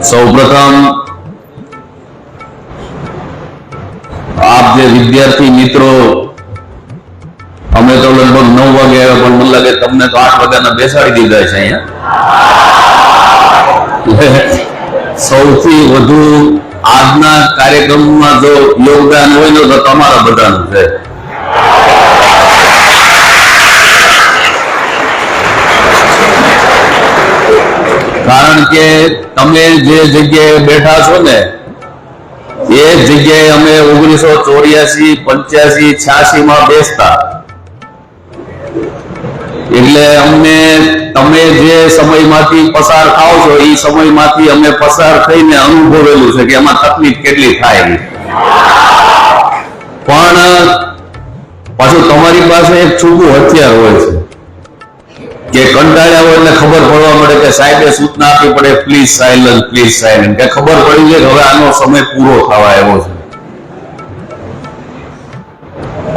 સૌપ્રથમ, આપ જે વિદ્યાર્થી મિત્રો, અમે તો લગભગ નવ વાગે આવ્યા, પણ મને લાગે તમને તો આઠ વાગ્યાના બેસાડી દીધા છે અહીંયા. સૌથી વધુ આજના કાર્યક્રમમાં જો યોગદાન હોય તો તમારા બધાનું છે. કારણ કે તમે જે જગ્યાએ બેઠા છો ને, એ જગ્યાએ અમે ઓગણીસો ચોર્યાસી, પંચ્યાસી, છ્યાસી માં બેસતા એટલે અમને, તમે જે સમયમાંથી પસાર થાવ છો, એ સમયમાંથી અમે પસાર થઈને અનુભવેલું છે કે એમાં તકલીફ કેટલી થાય. પણ પાછું તમારી પાસે એક છૂટું હથિયાર હોય છે કે કંટાળ્યા હોય એટલે ખબર પડવા મળે કે સાહેબે સૂચના આપવી પડે પ્લીઝ સાયલન્સ પ્લીઝ સાયલન્સ કે ખબર પડી છે કે હવે આનો સમય પૂરો થવા આવ્યો છે.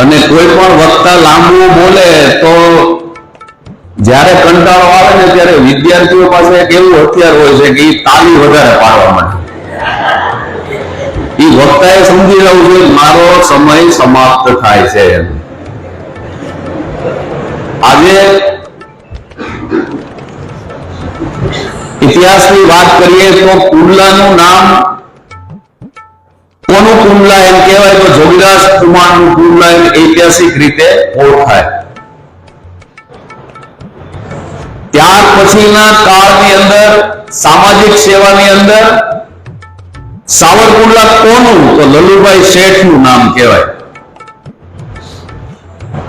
અને કોઈ પણ વક્તા લાંબુ બોલે તો જ્યારે કંટાળો આવે ને ત્યારે વિદ્યાર્થીઓ પાસે એક એવું હથિયાર હોય છે કે એ તાલી વધારે પાડવા માટે એ વક્તાએ સમજી લેવું જોઈએ, મારો સમય સમાપ્ત થાય છે. આજે ઇતિહાસની વાત કરીએ તો કુંડલાનું નામ કોનું કુંડલા એમ કહેવાય? તો જોગીદાસ કુમારનું કુંડલા એમ ઐતિહાસિક રીતે ઓળખાય. ત્યાર પછીના કાળની અંદર, સામાજિક સેવાની અંદર, સાવરકુંડલા કોનું? તો લલુભાઈ શેઠનું નામ કહેવાય.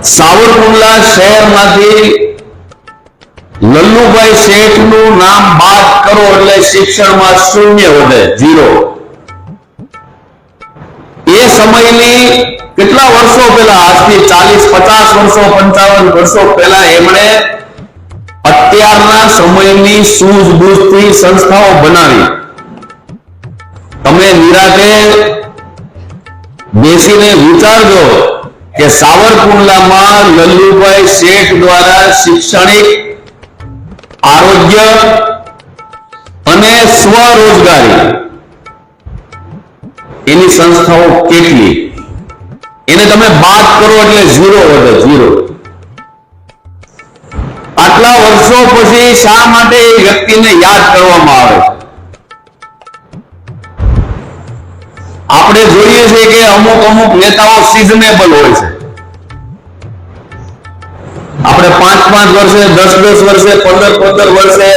સાવરકુંડલા શહેરમાંથી લલ્લુભાઈ શેઠનું નામ બાદ કરો એટલે શિક્ષણમાં શૂન્ય વધે, ઝીરો. એ સમયની કેટલા વર્ષો પહેલા, આજથી ચાલીસ, પચાસ વર્ષો, પંચાવન વર્ષો પહેલા એમણે અત્યારના સમયની સૂઝબૂઝથી સંસ્થાઓ બનાવી. તમે નિરાતે બેસીને વિચારજો કે સાવરકુંડલામાં લલ્લુભાઈ શેઠ દ્વારા શૈક્ષણિક આરોગ્ય અને સ્વરોજગારી. એની સંસ્થાઓ કેટલી? એને તમે બાદ કરો એટલે ઝીરો વધે, ઝીરો. આટલા વર્ષો પછી શા માટે એ વ્યક્તિને યાદ કરવામાં આવે? છે આપણે જોઈએ છીએ કે અમુક અમુક નેતાઓ સિઝનેબલ હોય છે. આપણે પાંચ પાંચ વર્ષે, દસ દસ વર્ષે, પંદર પંદર વર્ષે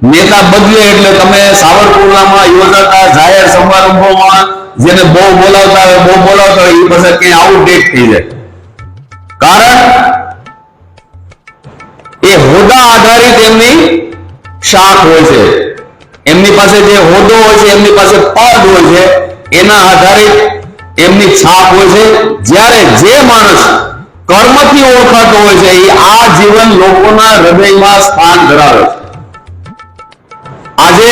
નેતા બદલે એટલે તમે સાવરકુંડલામાં યોજાતા જાહેર સમારંભોમાં જેને બહુ બોલાવતા હોય, બહુ બોલાવતા હોય એ પછી ક્યાંય આઉટડેટ થઈ જાય. કારણ એ હોદ્દા આધારિત એમની શાખ હોય છે. એમની પાસે જે હોદ્દો હોય છે, એમની પાસે પદ હોય છે, એના આધારિત એમની છાપ હોય છે. જ્યારે જે માણસ કર્મથી ઓળખાતો હોય છે. એ આ જીવન લોકોના હૃદયમાં સ્થાન ધરાવે છે. આજે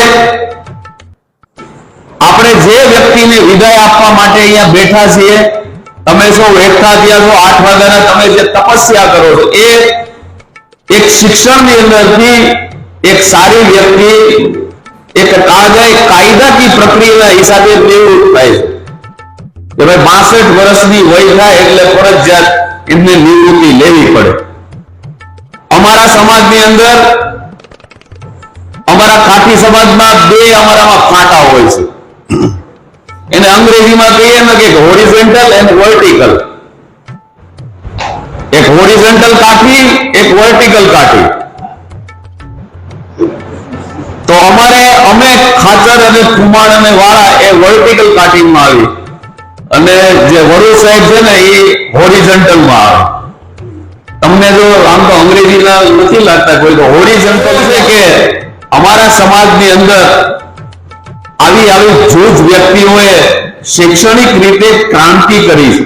આપણે જે વ્યક્તિને વિદાય આપવા માટે અહીંયા બેઠા છીએ, તમે સૌ એકઠા થયા છો, આઠ વાગ્યાના તમે જે તપસ્યા કરો છો, એ એક શિક્ષણની અંદરથી એક સારી વ્યક્તિ, એક કાયદા કાયદાકી પ્રક્રિયાના હિસાબે નિવૃત્ત થાય છે. કે ભાઈ બાસઠ વર્ષની વય થાય એટલે ફરજિયાત એમને નિવૃત્તિ લેવી પડે. અમારા સમાજની અંદર, અમારા કાઠી સમાજમાં બે અમારામાં કાંટા હોય છે. એને અંગ્રેજીમાં કહીએ ને કે હોરિઝોન્ટલ એન્ડ વર્ટિકલ એક હોરિઝોન્ટલ કાઠી, એક વર્ટિકલ કાઠી. તો અમારે, અમે ખાચર અને કુમાર અને વાળા એ વર્ટિકલ કાઠીમાં આવી અને જે વરુ સાહેબ છે ને, એ હોરિઝોન્ટલમાં આવે તમને જો આમ તો અંગ્રેજીના નથી લાગતા કોઈ, તો હોરિઝોન્ટલ છે કે અમારા સમાજની અંદર આવી આવી જૂથ વ્યક્તિઓએ શૈક્ષણિક રીતે ક્રાંતિ કરી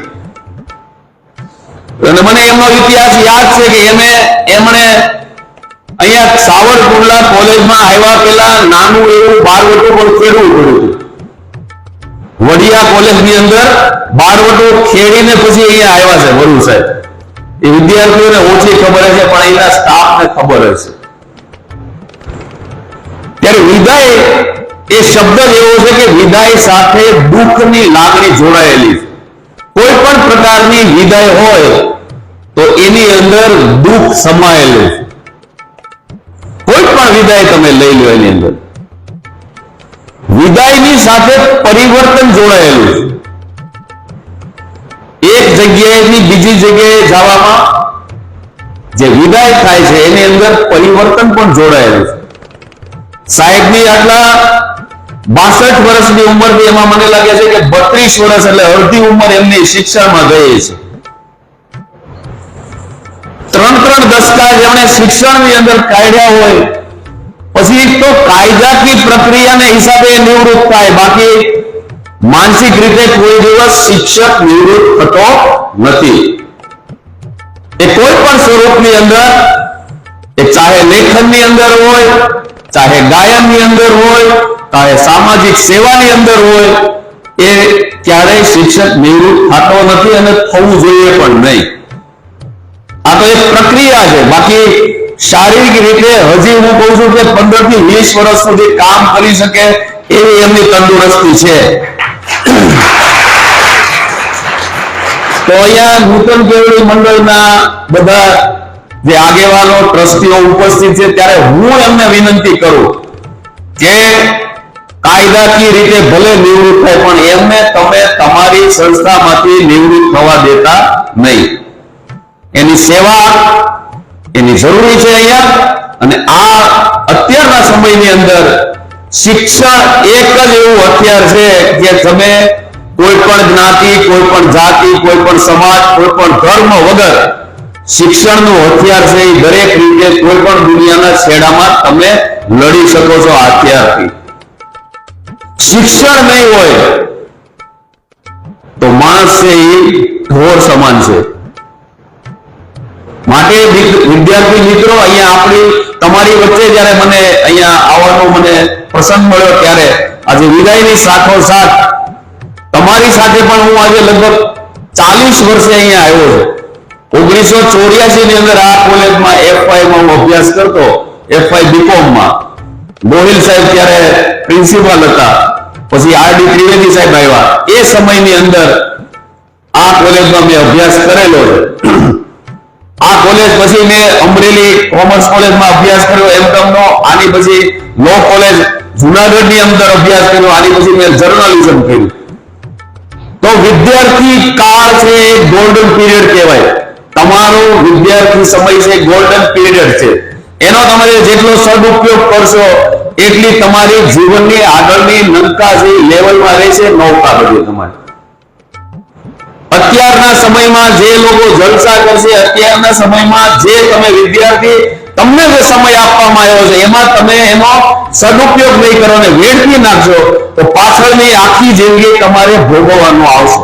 અને મને એમનો ઇતિહાસ યાદ છે કે એને એમણે અહીંયા સાવરકુંડલા કોલેજમાં આવ્યા પહેલા નાનું એવું બાર વર્ષો પણ ખેડવું પડ્યું હતું. વડિયા કોલેજની અંદર બારવટો ખેડીને પછી અહીંયા આવ્યા છે વરુ સાહેબ. એ વિદ્યાર્થીઓને ઓછી ખબર છે, પણ અહીંના સ્ટાફને ખબર છે. ત્યારે વિદાય એ શબ્દ એવો છે કે વિદાય સાથે દુઃખની લાગણી જોડાયેલી છે. કોઈ પણ પ્રકારની વિદાય હોય તો એની અંદર દુઃખ સમાયેલું છે. કોઈ પણ વિદાય તમે લઈ લો એની અંદર. વિદાયની સાથે પરિવર્તન જોડાયેલું છે. એક જગ્યાએથી બીજી જગ્યાએ જવામાં જે વિદાય થાય છે, એની અંદર પરિવર્તન પણ જોડાયેલું છે. સાહેબની આટલા બાસઠ વર્ષની ઉંમરથી એમાં મને લાગે છે કે બત્રીસ વર્ષ એટલે અડધી ઉંમર એમની શિક્ષણમાં ગઈ છે. ત્રણ ત્રણ દસકા જેમણે શિક્ષણની અંદર કાઢ્યા હોય પછી તો કાયદાકીય પ્રક્રિયાને હિસાબે નિવૃત્ત થાય. બાકી માનસિક રીતે કોઈ દિવસ શિક્ષક નિવૃત્ત થતો નથી. એ કોઈ પણ સ્વરૂપની અંદર, એ ચાહે લેખનની અંદર હોય, ચાહે ગાયનની અંદર હોય, ચાહે સામાજિક સેવાની અંદર હોય, એ ક્યારેય શિક્ષક નિવૃત્ત થતો નથી અને થવું જોઈએ પણ નહીં. આ તો એક પ્રક્રિયા છે. બાકી શારીરિક રીતે હજી હું કહું છું કે પંદરથી વીસ વર્ષ સુધી કામ કરી શકે એવી એમની તંદુરસ્તી છે. તો અહીંયા નૂતન કેવડી મંડળના બધા જે આગેવાનો, ટ્રસ્ટીઓ ઉપસ્થિત છે, ત્યારે હું એમને વિનંતી કરું કે કાયદાકીય રીતે ભલે નિવૃત્ત થાય, પણ એમને તમે તમારી સંસ્થામાંથી નિવૃત્ત થવા દેતા નહીં. એની સેવા એની જરૂરી છે અહીંયા. અને આ અત્યારના સમયની અંદર શિક્ષણ એક જ એવું હથિયાર છે કે તમે કોઈ પણ જ્ઞાતિ, કોઈ પણ જાતિ, કોઈ પણ સમાજ, કોઈ પણ ધર્મ વગર શિક્ષણનું હથિયાર છે એ દરેક રીતે કોઈ પણ દુનિયાના છેડામાં તમે લડી શકો છો આ હથિયારથી. શિક્ષણ નહીં હોય તો માણસ છે એ ઢોર સમાન છે. માટે વિદ્યાર્થી મિત્રો, અહીંયા આપણી, તમારી વચ્ચે જ્યારે મને અહીંયા આવવાનો મને પ્રસંગ મળ્યો ત્યારે આજે વિદાયની સાથોસાથ તમારી સાથે પણ હું આજે લગભગ ચાલીસ વર્ષે અહીંયા આવ્યો છું. ઓગણીસો ચોર્યાસી ની અંદર આ કોલેજમાં એફઆઈ માં હું અભ્યાસ કરતો એફઆઈ બીકોમમાં ગોહિલ સાહેબ ત્યારે પ્રિન્સિપાલ હતા, પછી આર ડી ત્રિવેદી સાહેબ આવ્યા. એ સમયની અંદર આ કોલેજમાં મેં અભ્યાસ કરેલો છે. આ કોલેજ પછી મેં અમરેલી કોમર્સ કોલેજમાં અભ્યાસ કર્યો. એમ નો આની પછી લો કોલેજ જુનાગઢની અંદર અભ્યાસ કર્યો. આની પછી મેં જર્નલિઝમ કર્યું. તો વિદ્યાર્થી કાળ છે ગોલ્ડન પીરિયડ કહેવાય. તમારો વિદ્યાર્થી સમય છે ગોલ્ડન પીરિયડ છે. એનો તમે જેટલો સદુપયોગ કરશો, એટલી તમારી જીવનની આગળની નંકા છે લેવલમાં રહેશે નૌકા બધી તમારી. અત્યારના સમયમાં જે લોકો જલસા કરશે, અત્યારના સમયમાં જે તમે વિદ્યાર્થી તમને જે સમય આપવામાં આવ્યો છે, એમાં તમે એનો સદુપયોગ નહીં કરો ને વેડફી નાખશો, તો પાછળની આખી જિંદગી તમારે ભોગવવાનો આવશે.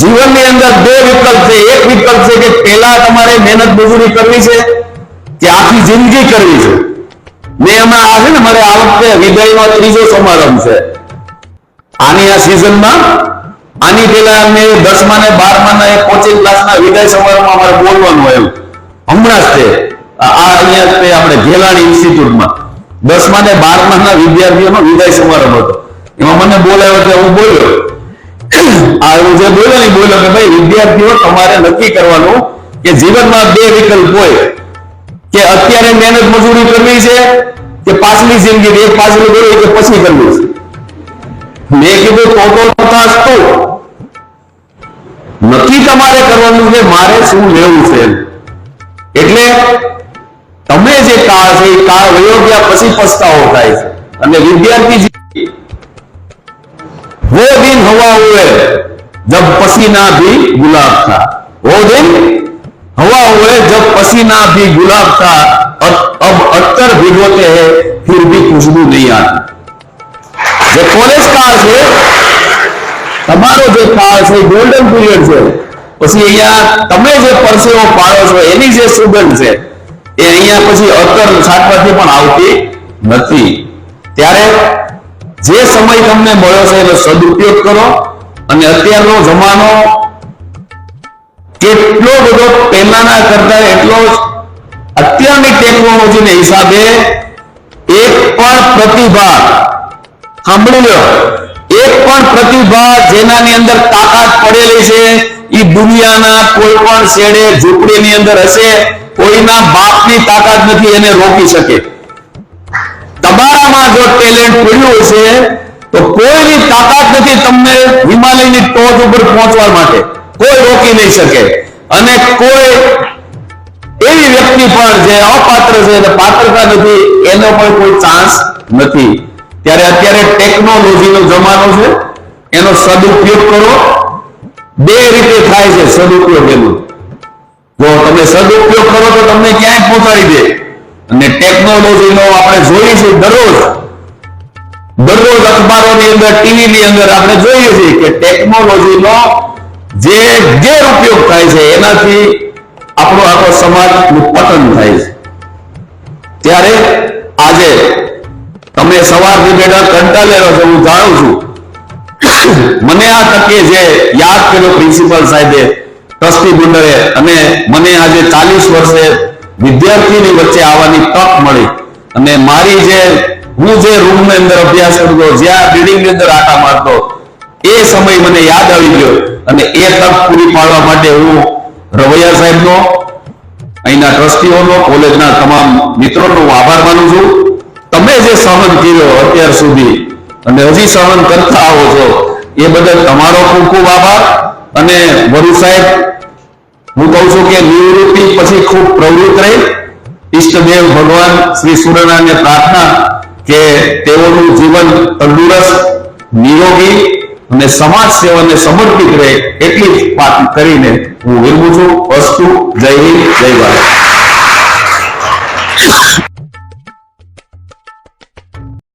જીવનની અંદર બે વિકલ્પ છે. એક વિકલ્પ છે કે પહેલા તમારે મહેનત મજૂરી કરવી છે, કે આખી જિંદગી કરવી છે. મેં હમણાં આ છે ને, મારે આ વખતે વિદાયનો ત્રીજો સમારંભ છે. આની આ સિઝનમાં આની પેલા અમે દસમા ને બારમા ના કોચિંગ ક્લાસના વિદાય સમારોહમાં અમારે બોલવાનું એમ હમણાં જ તે, આ અહીંયા આપણે ઘેલાણી ઇન્સ્ટિટ્યૂટમાં દસમા ને બારમા ના વિદ્યાર્થીઓનો વિદાય સમારંભ હતો. એમાં મને બોલાયો એટલે હું બોલ્યો. આ હું જે બોલ્યો ને બોલ્યો કે ભાઈ, વિદ્યાર્થીઓ, તમારે નક્કી કરવાનું કે જીવનમાં બે વિકલ્પ હોય. કે અત્યારે મહેનત મજૂરી કરવી છે, કે પાછલી જિંદગી, એક પાછલી કરવી કે પછી કરવી છે. મેં કીધું, તો તો તમારે કરવાનું છે મારે શું લેવું છે એમ. એટલે તમે જે કાળ છે એ કાળ વયો ગયા પછી પસ્તાવો થાય છે અને વિદ્યાર્થી જી- वो दिन हुआ हुए जब पसीना भी गुलाब था वो दिन हुआ हुए जब पसीना भी गुलाब था अब अब अत्तर भिगोते हैं फिर भी खुशबू नहीं आती જે કોલેજ કાળ છે તમારો જે કાળ છે ગોલ્ડન પીરિયડ છે પછી અહીંયા તમે જે પરસેવો પાડો છો, એની જે સુગંધ છે, એ અહીંયા પછી અત્તર છાંટવાથી પણ આવતી નથી. ત્યારે જે સમય તમને મળ્યો છે, એનો સદુપયોગ કરો અને અત્યારનો જમાનો કેટલો બધો પહેલાના કરતા એટલો અત્યારની ટેકનોલોજીને હિસાબે એક પણ પ્રતિભા સાંભળી લો. એક પણ પ્રતિભા જેનાની અંદર તાકાત પડેલી છે દુનિયાના કોઈ પણ શેડે ઝૂંપડીની અંદર હશે, કોઈના બાપની તાકાત નથી, એને રોકી શકે. તમારામાં જો ટેલેન્ટ પડ્યું હશે, તો કોઈની તાકાત નથી તમને હિમાલયની ટોચ ઉપર પહોંચવા માટે. કોઈ રોકી નહીં શકે. અને કોઈ એવી વ્યક્તિ પણ જે અપાત્ર છે અને પાત્રતા નથી, એનો પણ કોઈ ચાન્સ નથી. ત્યારે અત્યારે ટેકનોલોજીનો જમાનો છે. એનો સદુપયોગ કરો. બે રીતે થાય છે સદુપયોગ એનો. જો તમે સદુપયોગ કરો તો તમને ક્યાંય પહોંચાડી દે. અને ટેકનોલોજીનો આપણે છીએ દરરોજ. દરરોજ અખબારોની અંદર, ટીવીની અંદર આપણે જોઈએ છીએ કે ટેકનોલોજીનો જે ગેરઉપયોગ થાય છે, એનાથી આપણો આખો સમાજનું પતન થાય છે. ત્યારે આજે તમે સવારથી બેઠા કંટાળેલો છો, હું જાણું છું મને આ તકે જે યાદ કર્યો પ્રિન્સિપાલ સાહેબે, ટ્રસ્ટી મંડળે અને મને આજે ચાલીસ વર્ષે વિદ્યાર્થીની વચ્ચે આવવાની તક મળી. અને મારી જે, હું જે રૂમની અંદર અભ્યાસ કરતો જ્યાં બિલ્ડિંગની અંદર આટા મારતો, એ સમય મને યાદ આવી ગયો. અને એ તક પૂરી પાડવા માટે હું રવૈયા સાહેબનો, અહીંના ટ્રસ્ટીઓનો, કોલેજના તમામ મિત્રોનો હું આભાર માનું છું. તમે જે સહન કર્યો અત્યાર સુધી અને હજી સહન કરતા આવો છો. એ બદલ તમારો ખૂબ ખૂબ આભાર. અને વરુ સાહેબ, હું કહું છું કે નિવૃત્તિ પછી ખૂબ પ્રવૃત્ત રહી. ઈષ્ટદેવ ભગવાન શ્રી સૂર્યનારાયણ પ્રાર્થના કે તેઓનું જીવન તંદુરસ્ત, નિરોગી અને સમાજ સેવાને સમર્પિત રહે. એટલી જ વાત કરીને હું વિરમું છું. વસ્તુ જય હિન્દ. જય ભારત.